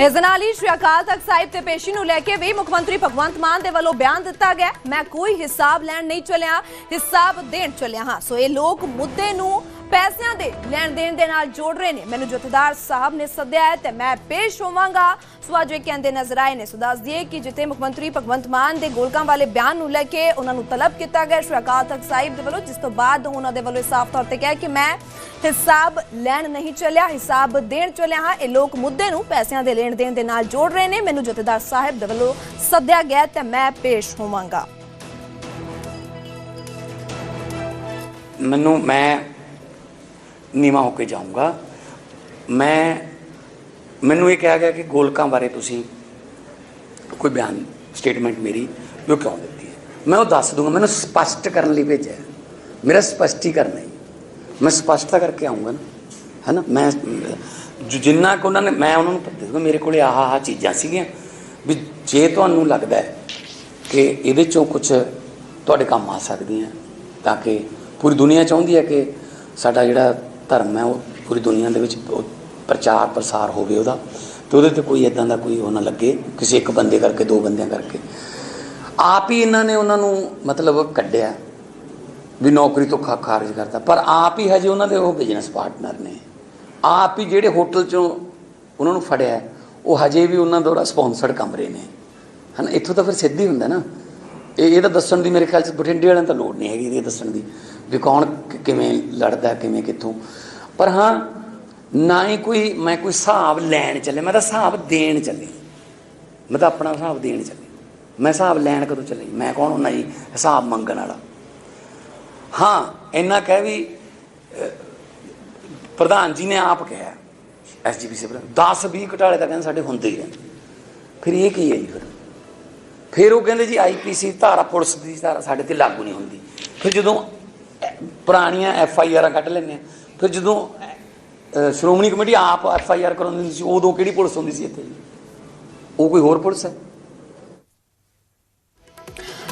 ਇਸ ਦੇ ਨਾਲ ਹੀ ਸ਼੍ਰੀ ਅਕਾਲ ਤਖਤ ਸਾਹਿਬ ਤੇ ਪੇਸ਼ੀ ਨੂੰ ਲੈ ਕੇ ਵੀ ਮੁੱਖ ਮੰਤਰੀ ਭਗਵੰਤ ਮਾਨ ਦੇ ਵੱਲੋਂ ਬਿਆਨ ਦਿੱਤਾ ਗਿਆ ਮੈਂ ਕੋਈ ਹਿਸਾਬ ਲੈਣ ਨਹੀਂ ਚੱਲਿਆ, ਹਿਸਾਬ ਦੇਣ ਚੱਲਿਆ ਹਾਂ। ਸੋ ਇਹ ਲੋਕ ਮੁੱਦੇ ਨੂੰ ਪੈਸਿਆਂ ਦੇ ਲੈਣ ਦੇਣ ਦੇ ਨਾਲ ਜੋੜ ਰਹੇ ਨੇ। ਮੈਨੂੰ ਜਥੇਦਾਰ ਸਾਹਿਬ ਨੇ ਸੱਦਿਆ ਹੈ ਤੇ ਮੈਂ ਪੇਸ਼ ਹੋਵਾਂਗਾ। ਸੋ ਅੱਜ ਇਹ ਕਹਿੰਦੇ ਨਜ਼ਰ ਆਏ ਨੇ। ਸੋ ਦੱਸ ਦਈਏ ਕਿ ਜਿੱਥੇ ਮੁੱਖ ਮੰਤਰੀ ਭਗਵੰਤ ਮਾਨ ਦੇ ਗੋਲਕਾਂ ਵਾਲੇ ਬਿਆਨ ਨੂੰ ਲੈ ਕੇ ਉਹਨਾਂ ਨੂੰ ਤਲਬ ਕੀਤਾ ਗਿਆ, ਸ਼੍ਰੀ ਅਕਾਲ ਤਖਤ ਸਾਹਿਬ ਦੇ ਵੱਲੋਂ, ਜਿਸ ਤੋਂ ਬਾਅਦ ਉਹਨਾਂ ਦੇ ਵੱਲੋਂ ਸਾਫ਼ ਤੌਰ ਤੇ ਕਿਹਾ ਕਿ ਮੈਂ ਹਿਸਾਬ ਲੈਣ ਨਹੀਂ ਚੱਲਿਆ, ਹਿਸਾਬ ਦੇਣ ਚੱਲਿਆ ਹਾਂ। ਇਹ ਲੋਕ ਮੁੱਦੇ ਨੂੰ ਪੈਸਿਆਂ ਦੇ ਲੈਣ ਦੇਣ ਦੇ ਨਾਲ ਜੋੜ ਰਹੇ ਨੇ। ਮੈਨੂੰ ਜਥੇਦਾਰ ਸਾਹਿਬ ਦੇ ਵੱਲੋਂ ਸੱਦਿਆ ਗਿਆ ਤੇ ਮੈਂ ਪੇਸ਼ ਹੋਵਾਂਗਾ। ਮੈਨੂੰ, ਮੈਂ ਨੀਵਾਂ ਹੋ ਕੇ ਜਾਊਂਗਾ। ਮੈਂ, ਮੈਨੂੰ ਇਹ ਕਿਹਾ ਗਿਆ ਕਿ ਗੋਲਕਾਂ ਬਾਰੇ ਤੁਸੀਂ ਕੋਈ ਬਿਆਨ ਸਟੇਟਮੈਂਟ ਮੇਰੀ, ਉਹ ਕਿਉਂ ਦਿੱਤੀ ਹੈ? ਮੈਂ ਉਹ ਦੱਸ ਦੂੰਗਾ, ਮੈਨੂੰ ਸਪਸ਼ਟ ਕਰਨ ਲਈ ਭੇਜਿਆ ਮੇਰਾ ਸਪਸ਼ਟੀਕਰਨ ਹੈ। ਮੈਂ ਸਪਸ਼ਟਤਾ ਕਰਕੇ ਆਉਂਗਾ ਨਾ ਹੈ ਨਾ ਮੈਂ ਜਿੰਨਾ ਕੁ ਉਹਨਾਂ ਨੇ, ਮੈਂ ਉਹਨਾਂ ਨੂੰ ਪਤਾ ਦੂੰਗਾ ਮੇਰੇ ਕੋਲੇ ਆਹ ਆਹ ਚੀਜ਼ਾਂ ਸੀਗੀਆਂ। ਵੀ ਜੇ ਤੁਹਾਨੂੰ ਲੱਗਦਾ ਹੈ ਕਿ ਇਹਦੇ ਚੋਂ ਕੁਝ ਤੁਹਾਡੇ ਕੰਮ ਆ ਸਕਦੀਆਂ, ਤਾਂ ਕਿ ਪੂਰੀ ਦੁਨੀਆ ਚਾਹੁੰਦੀ ਹੈ ਕਿ ਸਾਡਾ ਜਿਹੜਾ ਧਰਮ ਹੈ, ਉਹ ਪੂਰੀ ਦੁਨੀਆ ਦੇ ਵਿੱਚ ਪ੍ਰਚਾਰ ਪ੍ਰਸਾਰ ਹੋਵੇ ਉਹਦਾ, ਤੇ ਉਹਦੇ ਤੇ ਕੋਈ ਇਦਾਂ ਦਾ ਕੋਈ ਉਹ ਨਾ ਲੱਗੇ, ਕਿਸੇ ਇੱਕ ਬੰਦੇ ਕਰਕੇ, ਦੋ ਬੰਦਿਆਂ ਕਰਕੇ। ਆਪ ਹੀ ਇਹਨਾਂ ਨੇ ਉਹਨਾਂ ਨੂੰ ਮਤਲਬ ਕੱਢਿਆ ਵੀ ਨੌਕਰੀ ਤੋਂ ਖਾਰਜ ਕਰਤਾ, ਪਰ ਆਪ ਹੀ ਹਜੇ ਉਹਨਾਂ ਦੇ ਉਹ ਬਿਜ਼ਨਸ ਪਾਰਟਨਰ ਨੇ। ਆਪ ਹੀ ਜਿਹੜੇ ਹੋਟਲ ਚੋਂ ਉਹਨਾਂ ਨੂੰ ਫੜਿਆ, ਉਹ ਹਜੇ ਵੀ ਉਹਨਾਂ ਦੁਆਰਾ ਸਪਾਂਸਰਡ ਕਮਰੇ ਨੇ। ਹਨਾ, ਇੱਥੋਂ ਤਾਂ ਫਿਰ ਸਿੱਧੀ ਹੁੰਦਾ ਨਾ। ਇਹ ਇਹ ਤਾਂ ਦੱਸਣ ਦੀ ਮੇਰੇ ਖਿਆਲ ਚ ਬਠਿੰਡੇ ਵਾਲਿਆਂ ਨੂੰ ਤਾਂ ਲੋੜ ਨਹੀਂ ਹੈਗੀ ਇਹ ਦੱਸਣ ਦੀ ਵੀ ਕੌਣ ਕਿ- ਕਿਵੇਂ ਲੜਦਾ, ਕਿਵੇਂ ਕਿੱਥੋਂ। ਪਰ ਹਾਂ, ਨਾ ਹੀ ਕੋਈ ਮੈਂ ਕੋਈ ਹਿਸਾਬ ਲੈਣ ਚੱਲੇ, ਮੈਂ ਤਾਂ ਹਿਸਾਬ ਦੇਣ ਚੱਲੇ। ਮੈਂ ਤਾਂ ਆਪਣਾ ਹਿਸਾਬ ਦੇਣ ਚੱਲੇ। ਮੈਂ ਹਿਸਾਬ ਲੈਣ ਕਦੋਂ ਚੱਲੇ? ਮੈਂ ਕੌਣ ਹੁੰਦਾ ਜੀ? ਹਿਸਾਬ ਮੰਗਣ ਵਾਲਾ। ਹਾਂ, ਇੰਨਾ ਕਹਿ ਵੀ ਪ੍ਰਧਾਨ ਜੀ ਨੇ ਆਪ ਕਿਹਾ ਐਸਜੀਪੀਸੀ ਪ੍ਰਧਾਨ 10 20 ਘਟਾਲੇ ਤਾਂ ਕਹਿੰਦੇ ਸਾਡੇ ਹੁੰਦੇ ਹੀ ਰਹਿੰਦੇ। ਫਿਰ ਇਹ ਕੀ ਹੈ ਜੀ ਫਿਰ? ਫਿਰ ਉਹ ਕਹਿੰਦੇ ਜੀ ਆਈਪੀਸੀ ਧਾਰਾ ਪੁਲਿਸ ਦੀ ਧਾਰਾ ਸਾਡੇ ਤੇ ਲਾਗੂ ਨਹੀਂ ਹੁੰਦੀ। ਫਿਰ ਜਦੋਂ ਅਹ, ਪੁਰਾਣੀਆਂ ਐਫ ਆਈ ਆਰਾਂ ਕੱਢ ਲੈਂਦੇ ਆ ਫਿਰ ਜਦੋਂ ਸ਼੍ਰੋਮਣੀ ਕਮੇਟੀ ਆਪ ਐਫ ਆਈ ਆਰ ਕਰਾਉਂਦੀ ਸੀ ਉਦੋਂ ਕਿਹੜੀ ਪੁਲਿਸ ਹੁੰਦੀ ਸੀ ਇੱਥੇ? ਉਹ ਕੋਈ ਹੋਰ ਪੁਲਿਸ ਹੈ?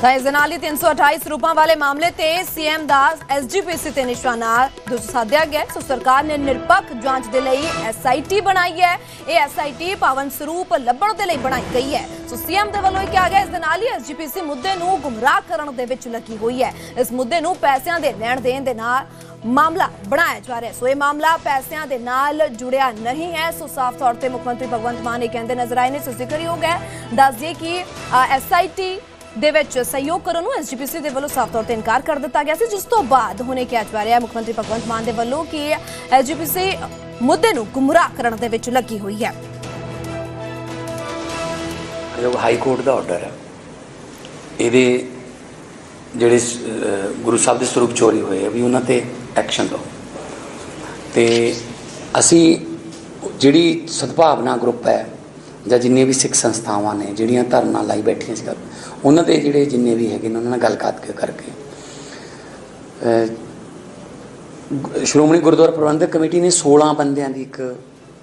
ਤਾਂ ਇਸ ਦੇ ਨਾਲ ਹੀ 328 ਰੂਪਾਂ ਵਾਲੇ ਮਾਮਲੇ ਤੇ ਸੀਐਮ ਦਾ ਐਸਜੀਪੀਸੀ ਤੇ ਨਿਸ਼ਾਨਾ ਸਾਧਿਆ ਗਿਆ। ਸੋ ਸਰਕਾਰ ਨੇ ਨਿਰਪੱਖ ਜਾਂਚ ਦੇ ਲਈ ਐਸਆਈਟੀ ਬਣਾਈ ਹੈ। ਇਹ ਐਸਆਈਟੀ ਪਾਵਨ ਸਰੂਪ ਲੱਭਣ ਦੇ ਲਈ ਬਣਾਈ ਗਈ ਹੈ। ਸੋ ਸੀਐਮ ਦੇ ਵੱਲੋਂ ਇਹ ਕਿਹਾ ਗਿਆ, ਇਸ ਦੇ ਨਾਲ ਹੀ ਐਸਜੀਪੀਸੀ ਮੁੱਦੇ ਨੂੰ ਗੁੰਮਰਾਹ ਕਰਨ ਦੇ ਵਿੱਚ ਲੱਗੀ ਹੋਈ ਹੈ। ਇਸ ਮੁੱਦੇ ਨੂੰ ਪੈਸਿਆਂ ਦੇ ਲੈਣ ਦੇਣ ਦੇ ਨਾਲ ਮਾਮਲਾ ਬਣਾਇਆ ਜਾ ਰਿਹਾ ਸੋ ਇਹ ਮਾਮਲਾ ਪੈਸਿਆਂ ਦੇ ਨਾਲ ਜੁੜਿਆ ਨਹੀਂ ਹੈ। ਸੋ ਸਾਫ਼ ਤੌਰ ਤੇ ਮੁੱਖ ਮੰਤਰੀ ਭਗਵੰਤ ਮਾਨ ਇਹ ਕਹਿੰਦੇ ਨਜ਼ਰ ਆਏ ਨੇ। ਸੋ ਜ਼ਿਕਰਯੋਗ ਹੈ। ਦੱਸ ਦਈਏ ਕਿ ਐਸਆਈਟੀ ਦੇ ਵਿੱਚ ਸਹਿਯੋਗ ਕਰਨ ਨੂੰ ਐਸਜੀਪੀਸੀ ਦੇ ਵੱਲੋਂ ਸਾਫ਼ ਤੌਰ ਤੇ ਇਨਕਾਰ ਕਰ ਦਿੱਤਾ ਗਿਆ ਸੀ, ਜਿਸ ਤੋਂ ਬਾਅਦ ਹੁਣੇ ਕਿਹਾ ਜਾ ਰਿਹਾ ਹੈ, ਮੁੱਖ ਮੰਤਰੀ ਭਗਵੰਤ ਮਾਨ ਦੇ ਵੱਲੋਂ ਕਿ ਐਸਜੀਪੀਸੀ ਮੁੱਦੇ ਨੂੰ ਗੁੰਮਰਾਹ ਕਰਨ ਦੇ ਵਿੱਚ ਲੱਗੀ ਹੋਈ ਹੈ। ਜੋ ਹਾਈ ਕੋਰਟ ਦਾ ਆਰਡਰ ਹੈ। ਇਹਦੇ ਜਿਹੜੇ ਗੁਰੂ ਸਾਹਿਬ ਦੇ ਸਰੂਪ ਚੋਰੀ ਹੋਏ ਆ, ਵੀ ਉਹਨਾਂ ਤੇ ਐਕਸ਼ਨ ਲਓ। ਤੇ ਅਸੀਂ ਜਿਹੜੀ ਸਦਭਾਵਨਾ ਗਰੁੱਪ ਹੈ ਜਾਂ ਜਿੰਨੇ ਵੀ ਸਿੱਖ ਸੰਸਥਾਵਾਂ ਨੇ, ਜਿਹੜੀਆਂ ਧਰਨਾ ਲਾਈ ਬੈਠੀਆਂ ਸੀ ਉਹਨਾਂ ਦੇ ਜਿਹੜੇ ਜਿੰਨੇ ਵੀ ਹੈਗੇ ਨੇ, ਉਹਨਾਂ ਨਾਲ ਗੱਲਬਾਤ ਕਰਕੇ। ਸ਼੍ਰੋਮਣੀ ਗੁਰਦੁਆਰਾ ਪ੍ਰਬੰਧਕ ਕਮੇਟੀ ਨੇ 16 ਬੰਦਿਆਂ ਦੀ ਇੱਕ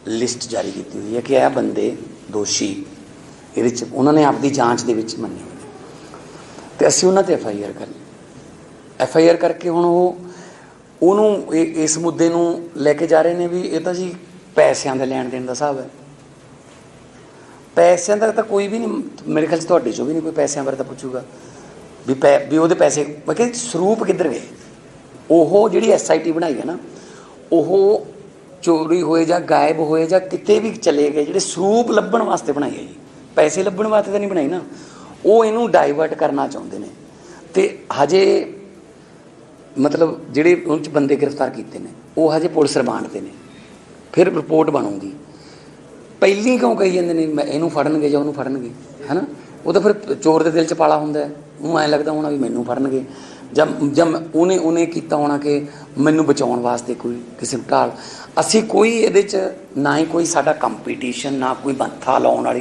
ਲਿਸਟ ਜਾਰੀ ਕੀਤੀ ਹੋਈ ਹੈ ਕਿ ਇਹ ਬੰਦੇ ਦੋਸ਼ੀ, ਇਹਦੇ ਚ ਉਹਨਾਂ ਨੇ ਆਪਦੀ ਜਾਂਚ ਦੇ ਵਿੱਚ ਮੰਨੇ ਹੋਏ ਤੇ ਅਸੀਂ ਉਹਨਾਂ ਤੇ ਐਫ ਆਈ ਆਰ ਕਰਨੀ। ਐਫ ਆਈ ਆਰ ਕਰਕੇ ਹੁਣ ਉਹ, ਉਹਨੂੰ ਇਹ- ਇਸ ਮੁੱਦੇ ਨੂੰ ਲੈ ਕੇ ਜਾ ਰਹੇ ਨੇ ਵੀ ਇਹ ਤਾਂ ਜੀ ਪੈਸਿਆਂ ਦੇ ਲੈਣ ਦੇਣ ਦਾ ਹਿਸਾਬ ਹੈ। ਪੈਸਿਆਂ ਦਾ ਤਾਂ ਕੋਈ ਵੀ ਨਹੀਂ, ਮੇਰੇ ਖਿਆਲ ਚ ਤੁਹਾਡੇ ਚੋਂ ਵੀ ਨਹੀਂ ਕੋਈ ਪੈਸਿਆਂ ਬਾਰੇ ਤਾਂ ਪੁੱਛੂਗਾ। ਵੀ ਪੈ, ਵੀ ਉਹਦੇ ਪੈਸੇ, ਮੈਂ ਕਿਹਾ ਸਰੂਪ ਕਿੱਧਰ ਗਏ? ਉਹ ਜਿਹੜੀ ਐਸ ਆਈ ਟੀ ਬਣਾਈ ਹੈ ਨਾ, ਉਹ ਚੋਰੀ ਹੋਏ ਜਾਂ ਗਾਇਬ ਹੋਏ ਜਾਂ ਕਿਤੇ ਵੀ ਚਲੇ ਗਏ, ਜਿਹੜੇ ਸਰੂਪ ਲੱਭਣ ਵਾਸਤੇ ਬਣਾਈ ਹੈ ਜੀ। ਪੈਸੇ ਲੱਭਣ ਵਾਸਤੇ ਤਾਂ ਨਹੀਂ ਬਣਾਈ ਨਾ। ਉਹ ਇਹਨੂੰ ਡਾਈਵਰਟ ਕਰਨਾ ਚਾਹੁੰਦੇ ਨੇ। ਤੇ ਹਜੇ ਮਤਲਬ ਜਿਹੜੇ ਉਹਨਾਂ ਚ ਬੰਦੇ ਗ੍ਰਿਫਤਾਰ ਕੀਤੇ ਨੇ, ਉਹ ਹਜੇ ਪੁਲਿਸ ਰਿਮਾਂਡ ਤੇ ਨੇ। ਫਿਰ ਰਿਪੋਰਟ ਬਣੂਗੀ। ਪਹਿਲੀ ਕਿਉਂ ਕਹੀ ਜਾਂਦੇ ਨੇ, ਮੈਂ ਇਹਨੂੰ ਫੜਨਗੇ ਜਾਂ ਉਹਨੂੰ ਫੜਨਗੇ, ਹੈਨਾ? ਉਹ ਤਾਂ ਫਿਰ ਚੋਰ ਦੇ ਦਿਲ 'ਚ ਪਾਲਾ ਹੁੰਦਾ ਹੈ। ਉਹਨੂੰ ਐਂ ਲੱਗਦਾ ਹੋਣਾ ਵੀ ਮੈਨੂੰ ਫੜਨਗੇ। ਜਾਂ ਜਾਂ ਉਹਨੇ ਉਹਨੇ ਕੀਤਾ ਹੋਣਾ ਕਿ ਮੈਨੂੰ ਬਚਾਉਣ ਵਾਸਤੇ ਕੋਈ ਕਿਸੇ ਢਾਲ। ਅਸੀਂ ਕੋਈ ਇਹਦੇ 'ਚ ਨਾ ਹੀ ਕੋਈ ਸਾਡਾ ਕੰਪੀਟੀਸ਼ਨ ਨਾ ਕੋਈ ਬੰਥਾ ਲਾਉਣ ਵਾਲੀ